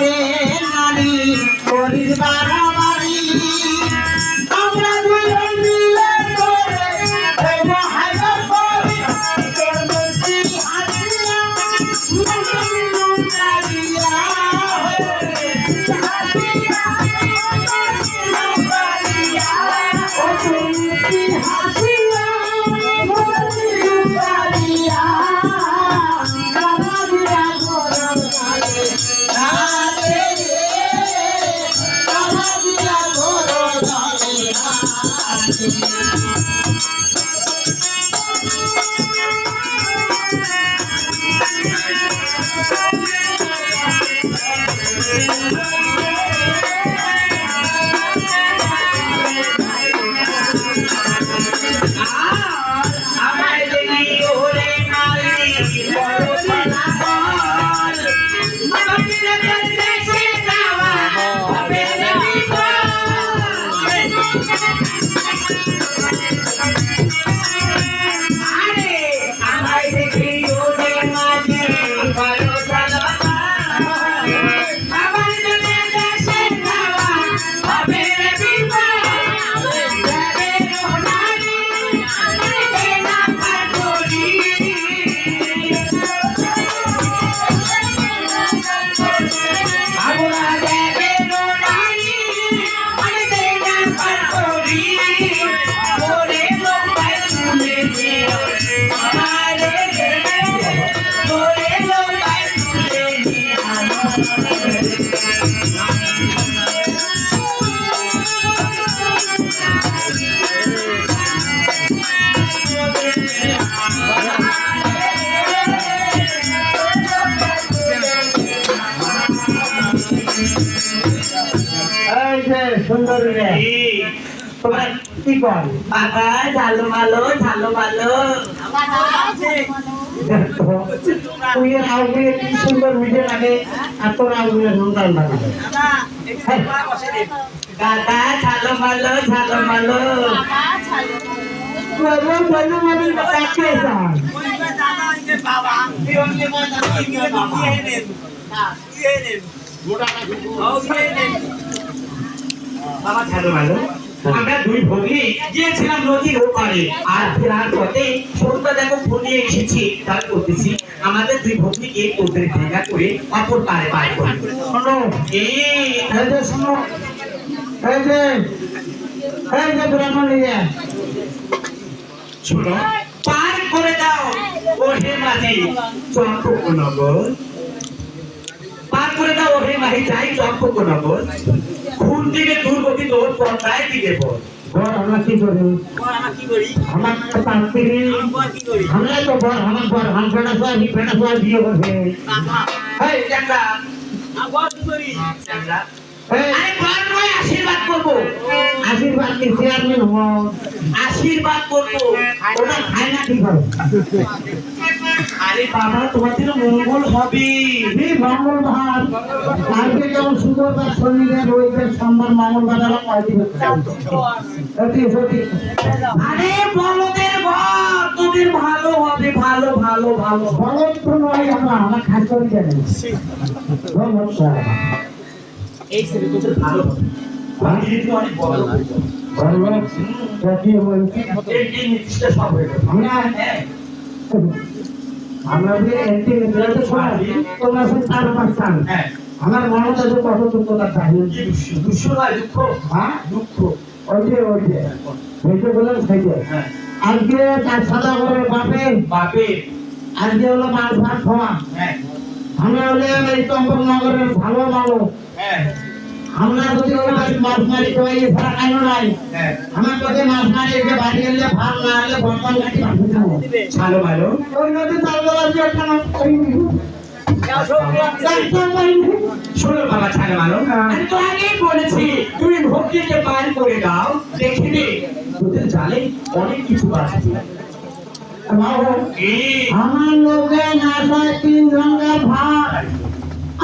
ওহে নারী করিস আমায় দেখি তোমার কি কর বাবা ঝালো মালো ঝালো মালো তুই এর আউগুলো কি সুন্দর ভিডিও লাগে আর তোর আউগুলো সুন্দর লাগে দাদা ঝালো মালো ঝালো মালো বলো বলো মানে কাকে যান বাবা ঝালো মালো আমরা দুই ভগ্নী গিয়েছিলাম নদীর ওপারে। আর ফেরার পথে সন্ধ্যা দেখো ফোন নিয়ে এসেছি, তার করতেছি আমাদের দুই ভগ্নীকে ওদের ভেঙা করে অপর পারে পার করে শোনো, এই শোনো পার করে দাও, ওহে মাঝি চম্পকনগর। পার চম্পকনগর। খুন থেকে দুর্গতি তোর পর্দায় দিলে পর বর আমরা কি করি? আমার তো পাত্রী আমরা তো বর আমার বর হাম ফেনা সব হি ফেনা সব বিয়ে করবে এই চ্যাংড়া চ্যাংড়া এই আরে বর নয় আশীর্বাদ করব। আশীর্বাদ কি চেয়ারম্যান আশীর্বাদ করব। ওটা খায় না কি করে? আরে বাবা তোমাদের মঙ্গল হবে। এই মঙ্গলবার আজকে যেমন শুক্রবার শনিবার রবিবার সোমবার মঙ্গলবার আবার কয়দিন আরে বলদের ঘর তোদের ভালো হবে ভালো ভালো ভালো। বলত তো নয় আমরা আমার খাস করে জানি এই ছেলে তোদের ভালো হবে। আমি কিন্তু অনেক বড় যাব। বলো সত্যি বলছি এই এই নির্দিষ্ট সব হয়ে যাবে। আমরা হ্যাঁ। আমরা যে একটি মিত্রতে সবাই তোমরা সব চার পাঁচ হ্যাঁ। আমার মনে কত দুঃখ নয় দুঃখ হ্যাঁ দুঃখ ওই যে ওই যে ভেসে বললাম সেই হ্যাঁ। আজকে তার সাদা করে বাপে। বাপে। আজকে হলো মাছ ভাত খাওয়া। হ্যাঁ। আমরা হলে এই চম্পক নগরের ভালো ভালো হ্যাঁ। আমরা যদি ওই মাছ মারি তো এই ছাড়া খাইও নাই? হ্যাঁ। আমার কাছে মাছ মারি এসে বাড়ি এলে ভাত না হলে বর্তমান কাটি ভাত খাব ভালো ভালো। নদী তাল বলা যে একটা মাছ করি শোনো বাবা ছাড়া মানো আমি তো আগেই বলেছি তুমি ভক্তিকে পার করে দাও দেখবি তোদের জালে অনেক কিছু আছে। কি? আমার লোকে না হয় তিন ভাত।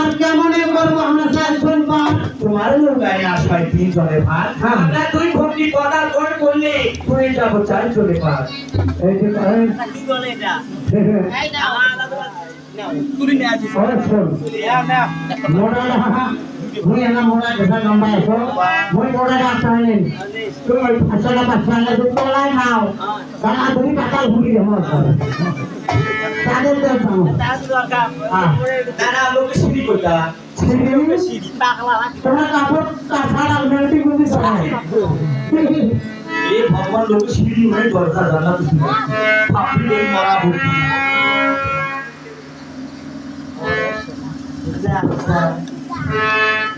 আর কেমনে করব? আমরা চারজন ভাত তোমার লোকায় আসায় তিন জনের ভাত? আমরা তুই ভক্তি কদার কর করলে তুই যাব চার জনে ভাত এই যে করেন ওই শোন মোড়া মুই এনা মোড়া দেখা লম্বা আছো। মুই মোড়া রাস্তা নেই তুই পাঁচটা পাঁচটা না তুই তোলাই নাও তারা তুমি পাতাল ঘুরি যাব তাদের তোমরা কাপড় ভগবান লোকে সিঁড়ি হয়ে দরজা জানা তুমি